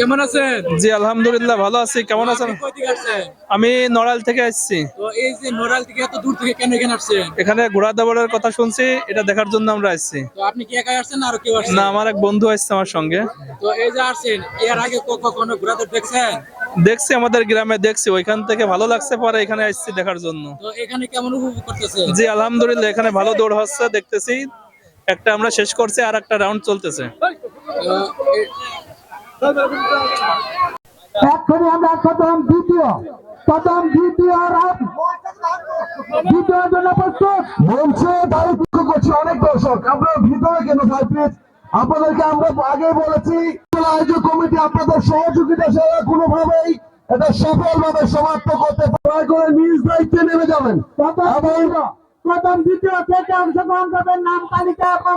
কেমন আছেন? জি আলহামদুলিল্লাহ ভালো আছি। কেমন আছেন? আমি নড়াইল থেকে আসছি। তো এই যে নড়াইল থেকে এত দূর থেকে কেন এখানে আসছেন? এখানে ঘোড়া দাবড়ের কথা শুনছি এটা দেখার জন্য আমরা আসছি। তো আপনি কি একাই আসছেন না আরও কেউ আসছেন? না আমার এক বন্ধু আসছে আমার সঙ্গে। তো এই যে আসছেন এর আগে ক- কখনো ঘোরাতে দেখছেন? দেখছি আমাদের গ্রামে দেখছি। ওইখান থেকে ভালো লাগছে পরে এখানে আসছি দেখার জন্য। তো এখানে কেমন উপভোগ করতেছেন? জি আলহামদুলিল্লাহ এখানে ভালো দৌড় হচ্ছে দেখতেছি। একটা আমরা শেষ করছি আর একটা রাউন্ড চলতেছে। এক্ষুনি আমরা প্রথম দ্বিতীয় প্রথম দ্বিতীয় রাউন্ড। দ্বিতীয় জন্য প্রস্তুত। মঞ্চে দায়িত্ব করছি অনেক দর্শক। আপনারা ভিতরে কেন ভাই প্লিজ? আপনাদেরকে আমরা আগে বলেছি আয়োজক কমিটি আপনাদের সহযোগিতা ছাড়া কোনোভাবেই এটা সফলভাবে সমাপ্ত করতে দয়া করে নিজ দায়িত্বে নেমে যাবেন। প্রথম দ্বিতীয় থেকে অংশগ্রহণ করবেন নাম তালিকা এবং